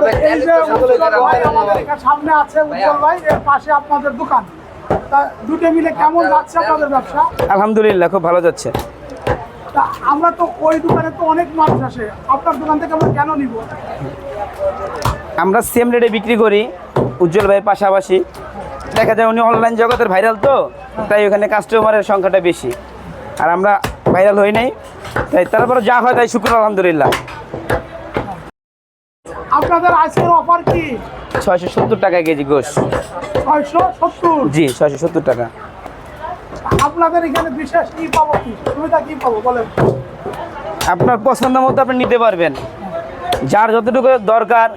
তো এই যে উজ্জ্বল ভাই আমাদের এখানে সামনে আছে উজ্জ্বল ভাই এর পাশে আপনাদের দোকান। তা দুটো মিলে কেমন যাচ্ছে আপনাদের ব্যবসা? আলহামদুলিল্লাহ খুব ভালো যাচ্ছে। তা আমরা তো ওই দোকানে তো অনেক মানুষ আসে। আপনার দোকান থেকে আমরা কেন নিব? আমরা সেম রেটে বিক্রি করি উজ্জ্বল ভাইয়ের পাশাপাশি। দেখা যায় উনি অনলাইন জগতের ভাইরাল তো তাই ওখানে কাস্টমারের সংখ্যাটা বেশি। আর আমরা ভাইরাল হই নাই তাই তারপরে যা হয় তাই শুক্র আলহামদুলিল্লাহ। আপনাদের আজকের অফার কি? ছয়শো সত্তর টাকা কেজি গোশ। ছয়শো সত্তর? জি ছয়শো সত্তর টাকা। আপনাদের এখানে বিশেষ কি পাবো কি? সুবিধা কি পাবো বলেন। আপনার পছন্দ মতো আপনি নিতে পারবেন। যার যতটুকু দরকার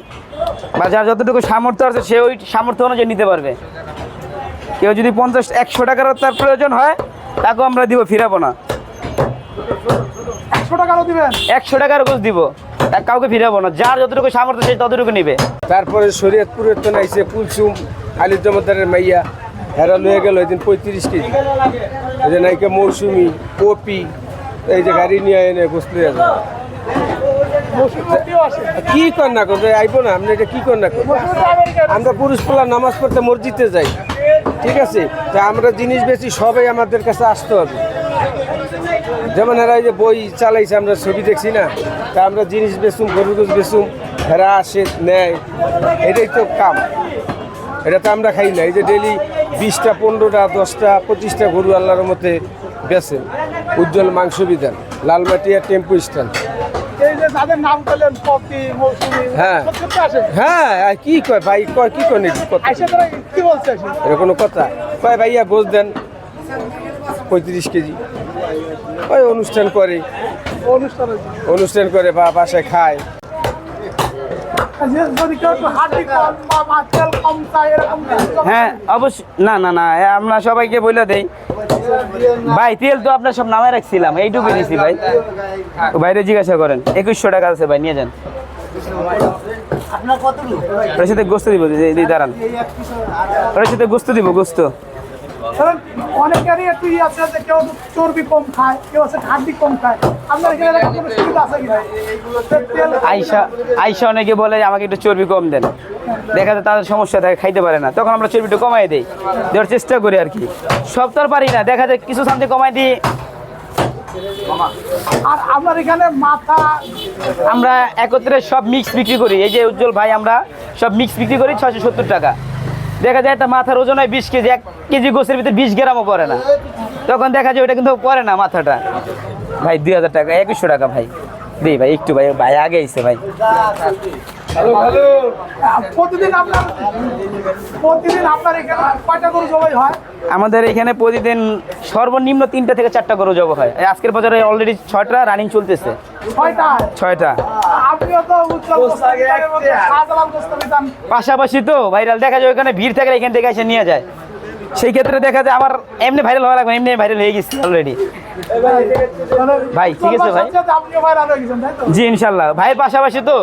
বা যার যতটুকু সামর্থ্য আছে সে ওই সামর্থ্য অনুযায়ী নিতে পারবে। কেউ যদি পঞ্চাশ একশো টাকারও তার প্রয়োজন হয় তাকেও আমরা দিব ফিরাবো না। একশো টাকারও দিবেন? একশো টাকার গোছ দিব। কাউকে ফিরাবো না। যার যতটুকু সামর্থ্য সে ততটুকু নিবে। তারপরে শরীয়তপুরের তো নাইছে কুলসুম আলী জমাদারের মাইয়া, হেরা লয়ে গেল ওই দিন পঁয়ত্রিশ কেজি। এই যে নাইকে মৌসুমি, কপি, এই যে গাড়ি নিয়ে এনে বসতে যাবে কি না করবে আইবো না, আপনি এটা কি না করবে আমরা পুরুষ পোলা নামাজ পড়তে মসজিদে যাই, ঠিক আছে? তা আমরা জিনিস বেশি, সবাই আমাদের কাছে আসতে হবে। যেমন এরা যে বই চালাইছে আমরা ছবি দেখছি না তা আমরা জিনিস বেচুম গরুর গোছ বেচুম এরা আসে নেয়। এটাই তো কাম। এটা তো আমরা খাই না এই যে ডেলি বিশটা পনেরোটা দশটা পঁচিশটা গরু আল্লাহর মধ্যে বেচেন উজ্জ্বল মাংস বিধান লালমাটিয়া টেম্পু স্ট্যান্ড। হ্যাঁ। হ্যাঁ কি কয় ভাই কয় কি কয় এটা কোনো কথা। কয় ভাইয়া বোঝ দেন। পঁয়ত্রিশ কেজি। ওই অনুষ্ঠান করি। অনুষ্ঠান করে বা বাসায় খায়। হ্যাঁ অবশ্যই না না না আমরা সবাইকে বলে দেই। ভাই, তেল তো আপনার সব নামে রাখছিলাম এইটুকু দিছি ভাই। বাইরে জিজ্ঞাসা করেন, একুশশো টাকা আছে ভাই, নিয়ে যান। ওটার সাথে গোস্ত দিব দাঁড়ান। ওটার সাথে গোস্ত দিব, গোস্ত। অনেকেরই একটু ই আছে যে কেউ চর্বি কম খায় কেউ আছে হাড্ডি কম খায়। আপনার এখানে কোনো সুবিধা আছে কিনা? আইসা আইসা অনেকে বলে আমাকে একটু চর্বি কম দেন। দেখা যায় তাদের সমস্যা থাকে খাইতে পারে না। তখন আমরা চর্বিটা কমাই দিই। দেওয়ার চেষ্টা করি আর কি। সব তো পারি না। দেখা যায় কিছু সামথিং কমাই দিই। আর আপনার এখানে মাথা আমরা একত্রে সব মিক্স বিক্রি করি। এই যে উজ্জ্বল ভাই আমরা সব মিক্স বিক্রি করি ছয়শো সত্তর টাকা। দেখা যায় একটা মাথার ওজন হয় বিশ কেজি, এক কেজি গোছের ভিতরে বিশ গ্রামও পড়ে না। তখন দেখা যায় ওটা কিন্তু পরে না মাথাটা। ভাই, দুই হাজার টাকা, একুশশো টাকা ভাই। দিই ভাই, একটু ভাই ভাই আগে আইসে ভাই। প্রতিদিন আপনার প্রতিদিন আপনার এখানে কয়টা গরু জবাই হয়? আমাদের এখানে প্রতিদিন সর্বনিম্ন তিনটা থেকে চারটা গরু জব হয়। এই আজকের বাজারে অলরেডি ছয়টা রানিং চলতেছে। ছয়টা? পাশাপাশি তো ভাইরাল দেখা যায় ওখানে ভিড় থাকলে এখান থেকে এসে নিয়ে যায়। সেই ক্ষেত্রে দেখা যায় আমার এমনি ভাইরাল হওয়া লাগবে এমনি ভাইরাল হয়ে গেছে অলরেডি ভাই, ঠিক আছে ভাই। জি ইনশাল্লাহ। ভাইয়ের পাশাপাশি তো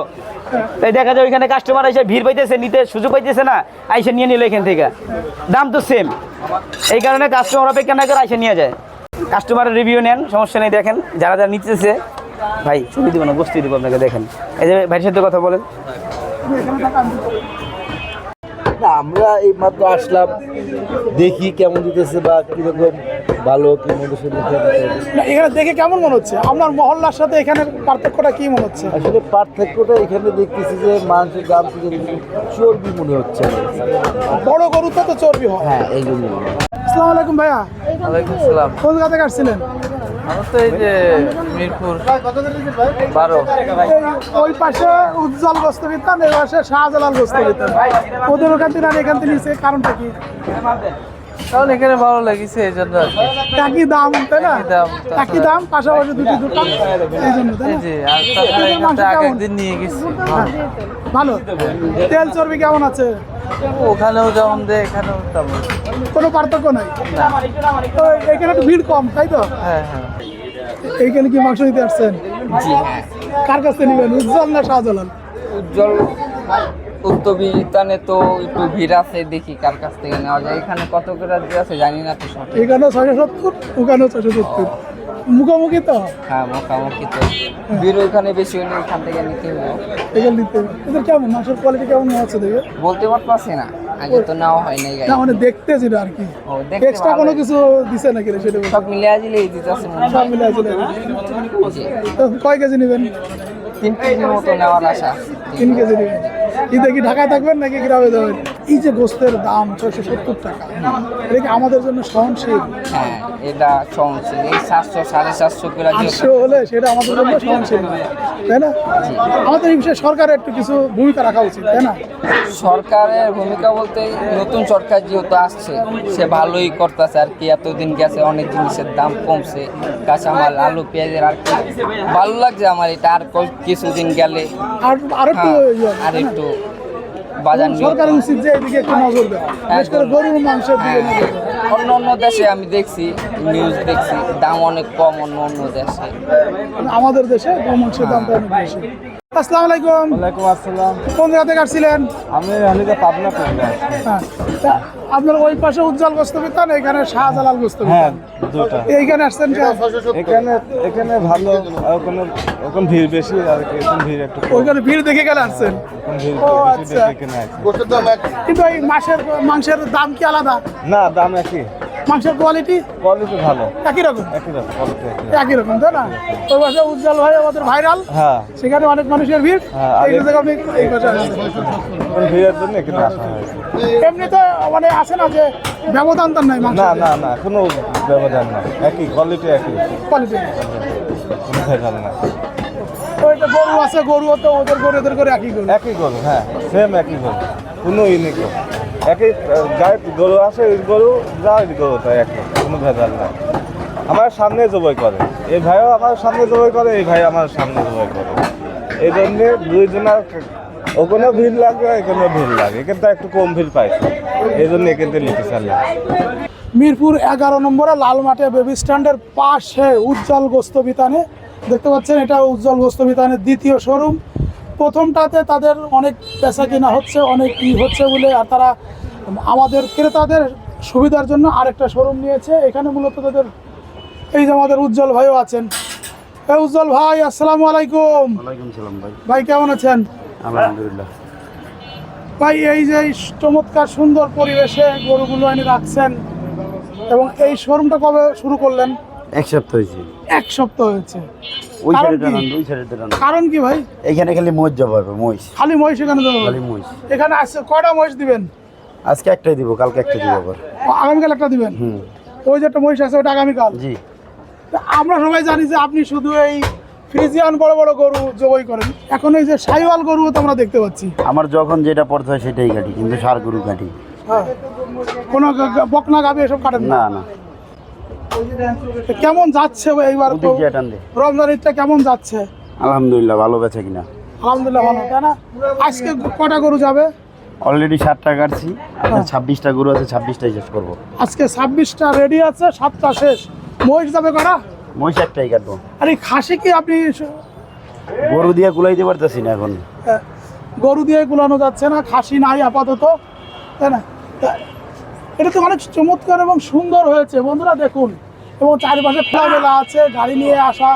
তাই দেখা যায় ওইখানে কাস্টমার এসে ভিড় পাইতেছে নিতে সুযোগ পাইতেছে না আইসে নিয়ে নিল এখান থেকে। দাম তো সেম এই কারণে কাস্টমার অপেক্ষা না করে আইসে নিয়ে যায়। কাস্টমারের রিভিউ নেন সমস্যা নেই দেখেন। যারা যারা নিতেছে ভাই ছবি দিব না বসতে দিব আপনাকে দেখেন। এই যে ভাইয়ের সাথে কথা বলেন। আমরা এই মাত্র আসলাম দেখি কেমন দিতেছে বা কীরকম ভালো কি মন্দ সে না, এখানে দেখে কেমন মনে হচ্ছে? আপনার মহল্লার সাথে এখানে পার্থক্যটা কি মনে হচ্ছে? আসলে পার্থক্যটা এখানে দেখতেছি যে মাংসের দাম থেকে চর্বি মনে হচ্ছে। বড় গরুতে তো চর্বি হয়। হ্যাঁ এই জন্য আসসালামু আলাইকুম ভাইয়া। ওয়ালাইকুম সালাম কোন জায়গা থেকে আসছিলেন? আমার এই যে মিরপুর ওই পাশে উজ্জ্বল গোস্তবিতান এই পাশে শাহজালাল গোস্তবিতান ওদের ওখান থেকে এখান থেকে নিচে, কারণটা কি? কারণ এখানে ভালো লাগিছে এই জন্য একই দাম তাই না? দাম, একই দাম পাশাপাশি দুটি দোকান এই জন্য আর একদিন নিয়ে গেছি। হ্যাঁ, ভালো। তেল চর্বি কেমন আছে? ওখানেও যেমন দেয় এখানেও তেমন। কোনো পার্থক্য নাই? তো এখানে একটু ভিড় কম তাই তো? হ্যাঁ হ্যাঁ। এইখানে কি মাংস নিতে আসছেন? কার কাছ থেকে নেবেন? উজ্জ্বল না শাহজালাল? উজ্জ্বল উত্তবিতানে তো একটু ভিড় আছে দেখি কার কাছ থেকে নেওয়া যায়। এখানে কত করে দিয়ে আছে জানি না তো সঠিক। এখানেও ছয়শো সত্তর ওখানেও ছয়শো সত্তর। মুখোমুখি তো। হ্যাঁ মোটামুটি তো। ভিড় ওইখানে বেশি হলে এখান থেকে নিতে হবে। এগুলো নিতে হবে। এদের কেমন? মাংসের কোয়ালিটি কেমন আছে দেখে? বলতে পারতাছি না। আগে তো নেওয়া হয় নাই না মানে দেখতে ছিল আর কি এক্সট্রা কোনো কিছু দিছে নাকি সেটা। সব মিলে দিলেই দিতেছে সব হয় মিলে আছে তো কয় কেজি নেবেন? তিন কেজির মতো নেওয়ার আশা। তিন কেজি নেবেন। কি ঢাকায় থাকবেন নাকি গ্রামে যাবেন? এই যে গোস্তের দাম ছয়শো সত্তর টাকা এটা কি আমাদের জন্য সহনশীল? হ্যাঁ এটা সহনশীল। এই সাতশো সাড়ে সাতশো আটশো হলে সেটা আমাদের জন্য সহনশীল। তাই না? আমাদের এই বিষয়ে সরকারের একটু কিছু ভূমিকা রাখা উচিত তাই না? সরকারের ভূমিকা বলতে নতুন সরকার যেহেতু আসছে সে ভালোই করতেছে আর কি। এতদিন গেছে অনেক জিনিসের দাম কমছে। কাঁচামাল আলু পেঁয়াজের আর কি। ভালো লাগছে আমার এটা। আর কিছুদিন গেলে আর আর একটু হ্যাঁ, ইয়ে আর একটু বাজার উচিত যে এদিকে একটু নজর দেওয়া? বিশেষ করে গরুর মাংসের দিকে হ্যাঁ, নজর দেওয়া। অন্য অন্য দেশে আমি দেখছি নিউজ দেখছি দাম অনেক কম অন্য অন্য দেশে। মানে আমাদের দেশে গরুর মাংসের দামটা অনেক বেশি। আসসালামু আলাইকুম। ওয়ালাইকুম আসসালাম। কোন জায়গা থেকে আসছিলেন? আমি হানিকা পাবনা থেকে হ্যাঁ। আপনার ওই পাশে উজ্জ্বল গোস্ত বিতান এখানে শাহজালাল গোস্ত হ্যাঁ দুটা এইখানে আসছেন এখানে এখানে ভালো ওখানে ওখানে ভিড় বেশি আর এখানে ভিড় একটু। ওইখানে ভিড় দেখে গেলে আসছেন? আচ্ছা। কিন্তু এই মাসের মাংসের দাম কি আলাদা? না দাম একই। মাংসের কোয়ালিটি কোয়ালিটি ভালো। একই রকম? একই রকম একই একই রকম তাই না? ওই পাশে উজ্জ্বল ভাই আমাদের ভাইরাল হ্যাঁ। সেখানে অনেক মানুষের ভিড়। হ্যাঁ, এই জায়গা আপনি এই পাশে ভিড়ের জন্য এখানে আসা হয়েছে এমনি তো মানে আছে না যে ব্যবধান তার নাই না না না কোনো ব্যবধান না একই কোয়ালিটি একই। কোয়ালিটি কোনো ভেজাল না গরু আছে গরু তো ওদের গরু এদের করে একই গরু। একই গরু হ্যাঁ সেম একই গরু। কোনো ইউনিক একই গায়ে গরু আছে, ওই গরু যা গরু, তাই একই কোনো ভেজাল নাই। আমার সামনে জবাই করে। এই ভাইও আমার সামনে জবাই করে, এই ভাই আমার সামনে জবাই করে। এই জন্যে দুইজনের ওখানেও ভিড় লাগে, এখানেও ভিড় লাগে। এখানে তো একটু কম ভিড় পাইছে এই জন্য এখান নিতে চাইলাম মিরপুর এগারো নম্বরে লাল মাঠে বেবি স্ট্যান্ডের পাশে উজ্জ্বল গোস্ত বিতানে। দেখতে পাচ্ছেন, এটা উজ্জ্বল গোস্ত বিতানের দ্বিতীয় শোরুম। প্রথমটাতে তাদের অনেক পেশা কেনা হচ্ছে অনেক ই হচ্ছে বলে আর তারা আমাদের ক্রেতাদের সুবিধার জন্য আরেকটা শোরুম নিয়েছে। এখানে মূলত তাদের এই যে আমাদের উজ্জ্বল ভাইও আছেন। উজ্জ্বল ভাই আসসালামু আলাইকুম। ভাই। ভাই কেমন আছেন? আলহামদুলিল্লাহ। ভাই এই যে চমৎকার সুন্দর পরিবেশে গরুগুলো এনে রাখছেন এবং এই শোরুমটা কবে শুরু করলেন? এক সপ্তাহ হয়েছে। এক সপ্তাহ হয়েছে। ওই সাইডে? দাঁড়ান ওই সাইডে দাঁড়ান। কারণ কি ভাই? এইখানে খালি মহিষ জবা হবে মহিষ। খালি মহিষ এখানে দেবো খালি মহিষ। এখানে আসছে কয়টা মহিষ দিবেন? আজকে একটাই দিব কালকে একটা দিব আবার। আগামীকাল একটা দিবেন? হুম। ওই যে একটা মহিষ আছে ওটা আগামীকাল? জি। তা আমরা সবাই জানি যে আপনি শুধু এই ফ্রিজিয়ান বড় বড় গরু জবাই করেন। এখন এই যে সাইওয়াল গরুও তো আমরা দেখতে পাচ্ছি। আমার যখন যেটা পড়তে হয় সেটাই কাটি কিন্তু সার গরু কাটি। হ্যাঁ। কোনো বকনা গাবি এসব কাটেন না না। কেমন যাচ্ছে এইবার তো? রমজান ঈদটা কেমন যাচ্ছে? আলহামদুলিল্লাহ ভালো বেচে কিনা। আলহামদুলিল্লাহ ভালো তাই না? আজকে কটা গরু যাবে? অলরেডি সাতটা কাটছি ছাব্বিশটা গরু আছে ছাব্বিশটাই শেষ করব। আজকে ছাব্বিশটা রেডি আছে সাতটা শেষ। মহিষ যাবে কটা? মহিষ একটাই কাটবো। আর এই খাসি কি আপনি গরু দিয়ে কুলাইতে পারতেছি না এখন। আহ, গরু দিয়ে গুলানো যাচ্ছে না খাসি নাই আপাতত তাই না? তা এটা তো অনেক চমৎকার এবং সুন্দর হয়েছে। বন্ধুরা দেখুন এবং চারিপাশে খোলামেলা আছে গাড়ি নিয়ে আসা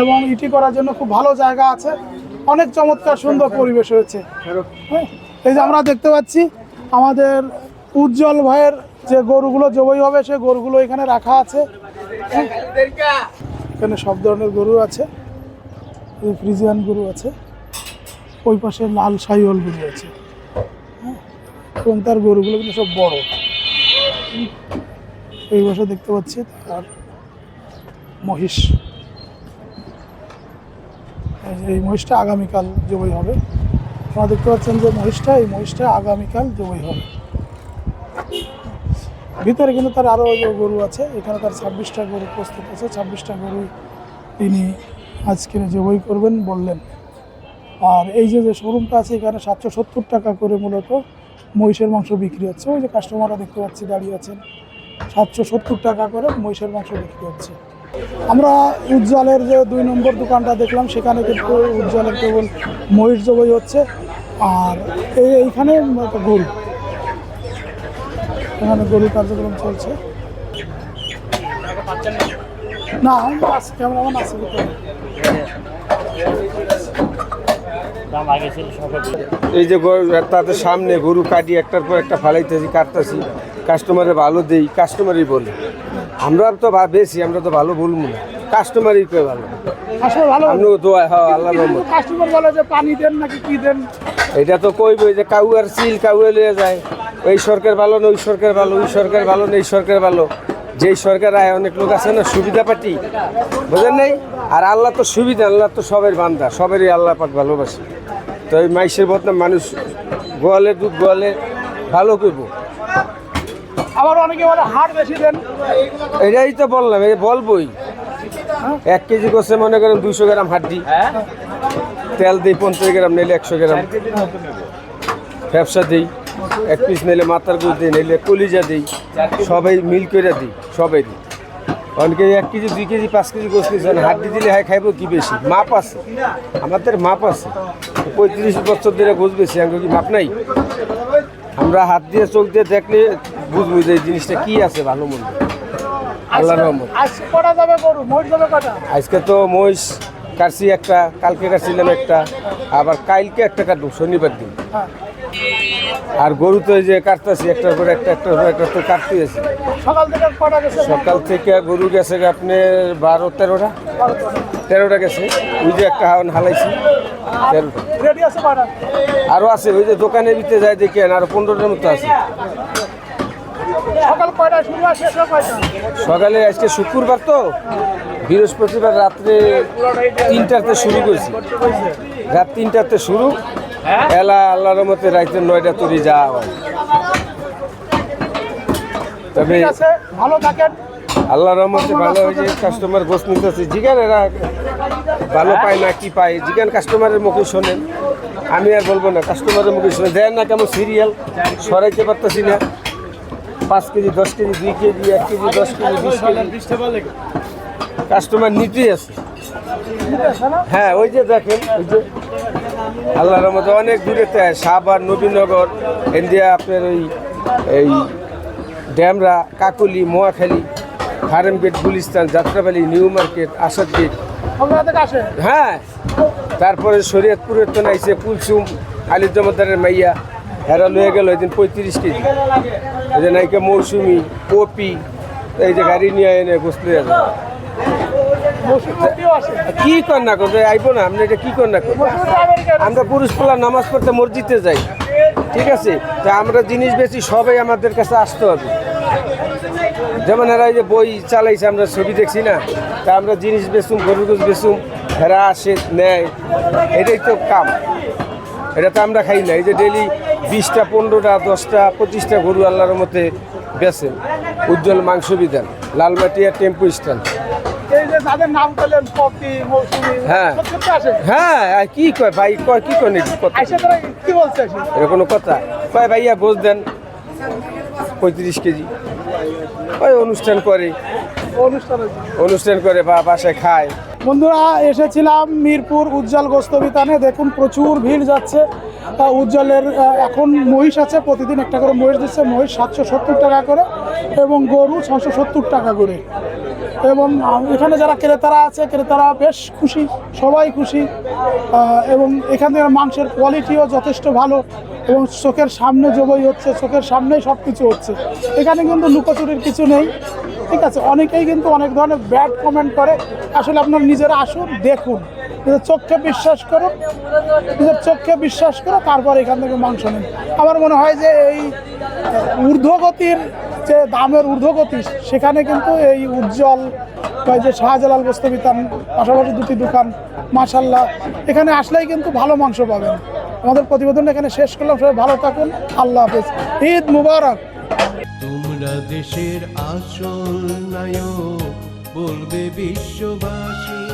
এবং ইটি করার জন্য খুব ভালো জায়গা আছে। অনেক চমৎকার সুন্দর পরিবেশ হয়েছে। হ্যাঁ, এই যে আমরা দেখতে পাচ্ছি আমাদের উজ্জ্বল ভাইয়ের যে গরুগুলো জবই হবে সে গরুগুলো এখানে রাখা আছে। হ্যাঁ। এখানে সব ধরনের গরু আছে। ফ্রিজিয়ান গরু আছে। ওই পাশে লাল সাইওয়াল গরু আছে। হ্যাঁ, এবং তার গরুগুলো কিন্তু সব বড়। এই পাশে দেখতে পাচ্ছি আর মহিষ। এই মহিষটা আগামীকাল জবই হবে। আপনারা দেখতে পাচ্ছেন যে মহিষটা, এই মহিষটা আগামীকাল জবই হবে। ভিতরে কিন্তু তার আরও গরু আছে, এখানে তার ছাব্বিশটা গরু প্রস্তুত আছে, ছাব্বিশটা গরু তিনি আজকে জবই করবেন বললেন। আর এই যে যে শোরুমটা আছে, এখানে সাতশো সত্তর টাকা করে মূলত মহিষের মাংস বিক্রি হচ্ছে। ওই যে কাস্টমাররা দেখতে পাচ্ছি দাঁড়িয়ে আছেন। সাতশো সত্তর টাকা করে মহিষের মাংস বিক্রি হচ্ছে। আমরা উজ্জ্বলের যে দুই নম্বর দোকানটা দেখলাম, সেখানে কিন্তু উজ্জ্বলের কেবল মহিষ জবই হচ্ছে। আর এই এইখানে গরু। এখানে গরু কার্যক্রম চলছে। না ক্যামেরাম্যান আছে। এই যে তাদের সামনে গরু কাটি একটার পর একটা ফালাইতেছি কাটতেছি। কাস্টমারে ভালো দেই কাস্টমারই বলে। আমরা তো বেশি আমরা তো ভালো বলব না। কাস্টমারই কে ভালো। ভালো দোয়া হ্যাঁ আল্লাহ কাস্টমার বলে যে পানি দেন নাকি কি দেন? এটা তো কইবই যে কাউ আর সিল কাউ লিয়ে যায়। এই সরকার ভালো না ওই সরকার ভালো ওই সরকার ভালো না এই সরকার ভালো। যেই সরকার আয় অনেক লোক আছে না সুবিধা পাটি বুঝেন নাই? আর আল্লাহ তো সুবিধা আল্লাহ তো সবের বান্দা সবেরই আল্লাহ পাক ভালোবাসে। তো এই মাইসের বদনাম মানুষ গোয়ালে দুধ গোয়ালে ভালো করব। আবার অনেকে বলে হাড় বেশি দেন। এটাই তো বললাম এই বলবই। এক কেজি করছে মনে করেন দুশো গ্রাম হাড্ডি। তেল দিই পঞ্চাশ গ্রাম নিলে একশো গ্রাম। ব্যবসা দিই এক পিস নিলে মাথার গুড় দিই নিলে কলিজা দিই সবাই মিল করে দিই সবাই দিই। অনেকে এক কেজি দুই কেজি পাঁচ কেজি গোস নিয়েছেন হাড্ডি দিলে হ্যাঁ খাইবো কি বেশি? মাপ আছে। আমাদের মাপ আছে। পঁয়ত্রিশ বছর ধরে গোস বেশি আমাকে কি মাপ নাই? আমরা হাত দিয়ে চোখ দিয়ে দেখলে বুঝব যে জিনিসটা কি আছে ভালো মন্দ। আল্লাহ রহমত। আজকে তো মহিষ কাটছি একটা কালকে কাটছিলাম একটা আবার কালকে একটা কাটবো শনিবার দিন। হ্যাঁ। আর গরু তো যে কাটতেছি একটার পর একটা একটার পর একটা তো কাটতে আছে। সকাল থেকে কটা গেছে? সকাল থেকে গরু গেছে আপনি বারো তেরোটা। তেরোটা গেছে। ওই যে একটা হাওয়ান হালাইছি তেরোটা। আরও আছে ওই যে দোকানের ভিতরে যায় দেখেন আরও পনেরোটার মতো আছে। সকাল কয়টা শুরু হয় শেষ হয় কয়টা? সকালে আজকে শুক্রবার তো বৃহস্পতিবার রাত্রে তিনটাতে শুরু করেছি। রাত তিনটাতে শুরু এলা আল্লাহর মতে রাইতে নয়টা তৈরি যাওয়া হয়। তবে ভালো থাকেন। আল্লাহর রহমতে ভালো হয়েছে কাস্টমার গোস নিতেছে। জিগান এরা ভালো পায় না কি পায়? জিগান কাস্টমারের মুখে শোনেন। আমি আর বলব না কাস্টমারের মুখে শোনেন। দেন না কেমন সিরিয়াল সরাইতে পারতেছি না। পাঁচ কেজি দশ কেজি দুই কেজি এক কেজি দশ কেজি বিশ কেজি। কাস্টমার নিতেই আছে হ্যাঁ ওই যে দেখেন ওই যে আল্লাহর রহমতে অনেক দূরে সাবার নবীনগর ইন্ডিয়া আপনার ওই এই Demra Kakuli Mohakhali farm gate Gulistan Jatrabari new market Asad gate হ্যাঁ তারপরে শরীয়তপুরের তো নাইছে কুলসুম আলী জমাদারের মাইয়া হেরা লয়ে গেল ওই দিন পঁয়ত্রিশ কেজি। এই যে নাইকে মৌসুমি কপি এই যে গাড়ি নিয়ে এনে বসতে যাবে। কি কর না করবে আইবো না আপনি এটা কি কর না করবে আমরা পুরুষ পোলা নামাজ পড়তে মসজিদে যাই ঠিক আছে? তা আমরা জিনিস বেশি সবাই আমাদের কাছে আসতে হবে। যেমন এরা এই যে বই চালাইছে আমরা ছবি দেখছি না তা আমরা জিনিস বেচুম গরু গোস বেচুম এরা আসে নেয় এটাই তো কাম। এটা তো আমরা খাই না এই যে ডেলি বিশটা পনেরোটা দশটা পঁচিশটা গরু আল্লাহর মতে বেচেন। উজ্জ্বল মাংস বিধান লালমাটিয়া টেম্পু স্ট্যান্ড। হ্যাঁ। হ্যাঁ কি কয় ভাই কয় কি কয় নাকি কথা? এটা কোনো কয় ভাইয়া বোঝ দেন। পঁয়ত্রিশ কেজি। ওই অনুষ্ঠান করে? অনুষ্ঠান করে বা বাসায় খায়। বন্ধুরা, এসেছিলাম মিরপুর উজ্জ্বল গোস্তবিতানে। দেখুন, প্রচুর ভিড় যাচ্ছে। উজ্জ্বলের এখন মহিষ আছে, প্রতিদিন একটা করে মহিষ দিচ্ছে। মহিষ সাতশো সত্তর টাকা করে এবং গরু ছশো সত্তর টাকা করে। এবং এখানে যারা ক্রেতারা আছে, ক্রেতারা বেশ খুশি, সবাই খুশি। এবং এখান থেকে মাংসের কোয়ালিটিও যথেষ্ট ভালো। এবং চোখের সামনে জবই হচ্ছে, চোখের সামনেই সব কিছু হচ্ছে। এখানে কিন্তু লুকোচুরির কিছু নেই। ঠিক আছে? অনেকেই কিন্তু অনেক ধরনের ব্যাড কমেন্ট করে। আসলে আপনার নিজেরা আসুন, দেখুন। নিজের চোখকে বিশ্বাস করুন। নিজের চোখকে বিশ্বাস করে তারপর এখান থেকে মাংস নিন। আমার মনে হয় যে এই ঊর্ধ্বগতির যে দামের ঊর্ধ্বগতি, সেখানে কিন্তু এই উজ্জ্বল বা যে শাহজালাল বস্তবিতান পাশাপাশি দুটি দোকান মাশাল্লাহ এখানে আসলেই কিন্তু ভালো মাংস পাবেন। আমাদের প্রতিবেদন এখানে শেষ করলাম। সবাই ভালো থাকুন। আল্লাহ হাফেজ। ঈদ মুবারক। তোমরা দেশের আসল নায়ক, বলবে বিশ্ববাসী।